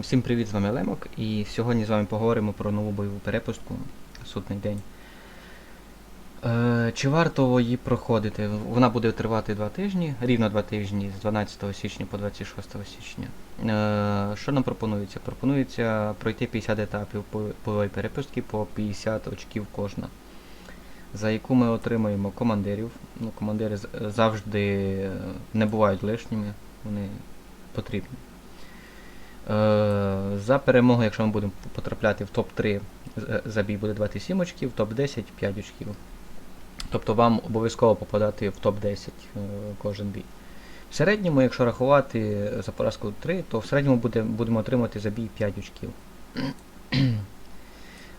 Всім привіт, з вами Лемок, і сьогодні з вами поговоримо про нову бойову перепустку Судний день. Е, чи варто її проходити? Вона буде тривати 2 тижні, рівно 2 тижні з 12 січня по 26 січня. Е, що нам пропонується? Пропонується пройти 50 етапів бойової перепустки по 50 очків кожна, за яку ми отримаємо командирів. Ну, командири завжди не бувають лишніми, вони потрібні. Е, За перемогу, якщо ми будемо потрапляти в топ-3, з- за бій буде 27 очків, топ-10 5 очків. Тобто вам обов'язково попадати в топ-10 е, кожен бій. В середньому, якщо рахувати за поразку 3, то в середньому буде, будемо отримати за бій 5 очків.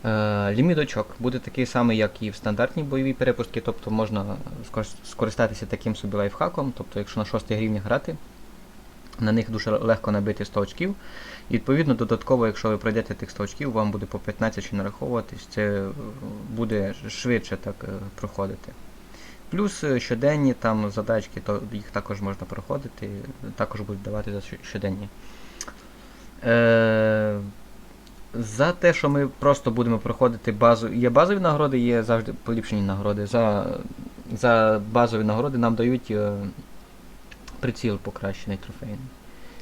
Е, Ліміт очок буде такий самий, як і в стандартній бойовій перепустці, тобто можна скористатися таким собі лайфхаком, тобто якщо на 6 гривні грати, на них дуже легко набити 100 очків. І відповідно, додатково, якщо ви пройдете тих 100 очків, вам буде по 15 ще нараховуватись, це е, буде швидше так е, проходити. Плюс е, щоденні там задачки, то їх також можна проходити, також будуть давати за щоденні. Е, за те, що ми просто будемо проходити базу. Є базові нагороди, є завжди поліпшені нагороди. За, за базові нагороди нам дають приціл покращений трофейний.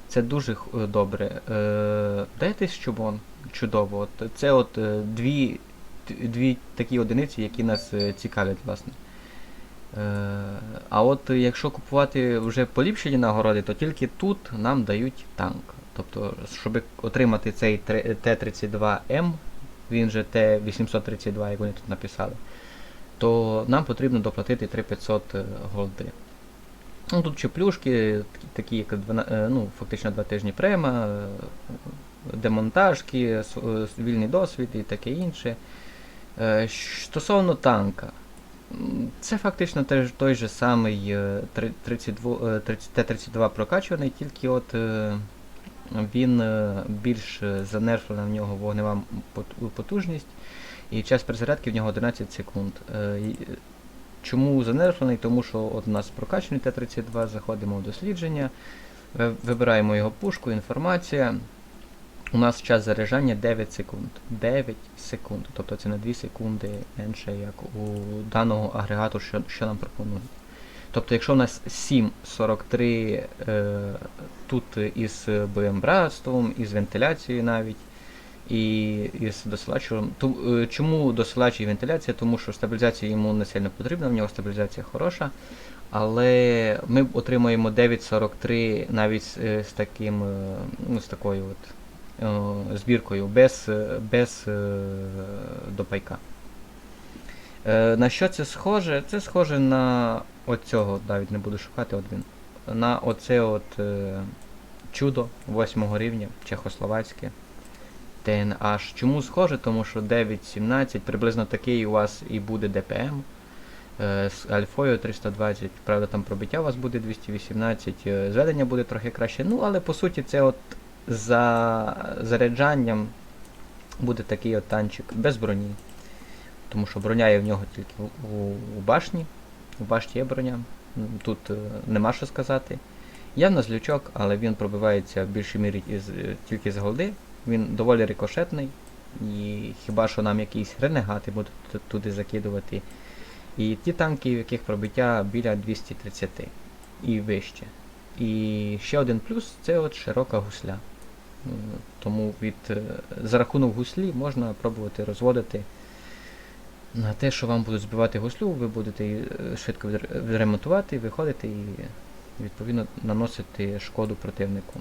Це дуже е, добре. Е, дайте щобон. Чудово. Це от е, дві, дві такі одиниці, які нас цікавлять, власне. А от якщо купувати вже поліпшені нагороди, то тільки тут нам дають танк. Тобто, щоб отримати цей Т-32М, він же Т-832, як вони тут написали, то нам потрібно доплатити 3500 е, голди. Ну, тут ще плюшки, такі, як е, ну, фактично два тижні према, е, демонтажки, е, вільний досвід і таке інше. Стосовно танка, це фактично теж той же самий е, три- 32, е, 30 Т-32 прокачуваний, тільки от він більш занерфлена в нього вогнева потужність, і час перезарядки в нього 11 секунд. Чому занерфлений? Тому що от у нас прокачаний Т-32, заходимо в дослідження, вибираємо його пушку, інформація. У нас час заряджання 9 секунд. 9 секунд. Тобто це на 2 секунди менше, як у даного агрегату, що, що нам пропонують. Тобто, якщо у нас 7.43 е, тут із бойовим братством, із вентиляцією навіть, і із досилачем. Ту- е, Чому досилач і вентиляція? Тому що стабілізація йому не сильно потрібна, в нього стабілізація хороша. Але ми отримуємо 9.43 навіть з, е, таким, е, ну, з такою от збіркою, без, без допайка. На що це схоже? Це схоже на оцього, навіть не буду шукати, от він. На оце от чудо 8 рівня, чехословацьке. TNH. Чому схоже? Тому що 9.17 приблизно такий у вас і буде DPM. Е, з альфою 320, правда, там пробиття у вас буде 218, е, зведення буде трохи краще. Ну, але по суті, це от за заряджанням буде такий от танчик без броні. Тому що броня є в нього тільки у, у, башні. У башті є броня. Тут е, нема що сказати. Є в нас лючок, але він пробивається в більшій мірі із, тільки з голди. Він доволі рикошетний. І хіба що нам якісь ренегати будуть туди закидувати. І ті танки, в яких пробиття біля 230 і вище. І ще один плюс це от широка гусля. Тому від, е, за рахунок гуслі можна пробувати розводити на те, що вам будуть збивати гуслю, ви будете її е, швидко відремонтувати, виходити і відповідно наносити шкоду противнику.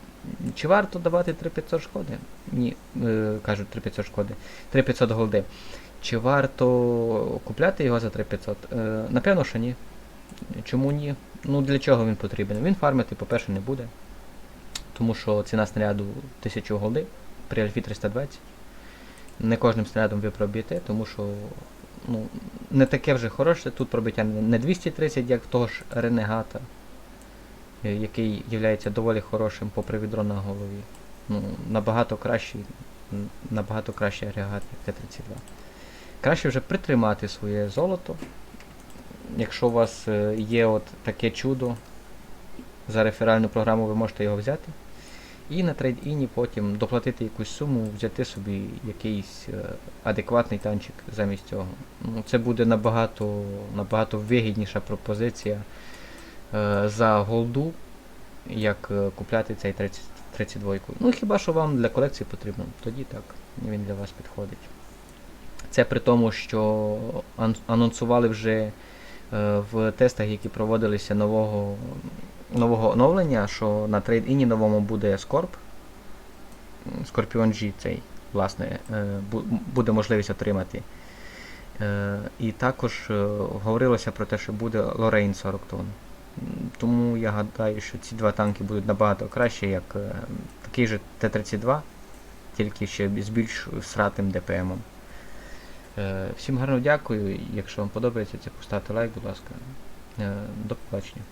Чи варто давати 3500 шкоди? Ні, е, кажуть 3500 шкоди, 3500 голди. Чи варто купляти його за 3500? Е, напевно, що ні. Чому ні? Ну для чого він потрібен? Він фармити, по-перше, не буде. Тому що ціна снаряду 1000 голди при альфі 320. Не кожним снарядом ви проб'єте, тому що ну, не таке вже хороше. Тут пробиття не не 230, як в того ж ренегата, який є доволі хорошим попри відро на голові. Ну, набагато кращий, набагато кращий агрегат, як Т-32. Краще вже притримати своє золото. Якщо у вас е, є от таке чудо, за реферальну програму ви можете його взяти. І на трейд-іні потім доплатити якусь суму, взяти собі якийсь е, адекватний танчик замість цього. Ну, це буде набагато, набагато вигідніша пропозиція е, за голду, як е, купляти цей 30, 32. Ну хіба що вам для колекції потрібно, тоді так, він для вас підходить. Це при тому, що анонсували вже е, в тестах, які проводилися нового, нового оновлення, що на трейд-іні новому буде. М, Scorpion G цей, власне, е, буде можливість отримати. Е, І також е, говорилося про те, що буде Lorraine 40 тонн. Тому я гадаю, що ці два танки будуть набагато краще, як е, такий же Т-32, тільки ще з більш сратим ДПМом. Е, Всім гарно дякую. Якщо вам подобається це, поставте лайк, будь ласка. Е, До побачення.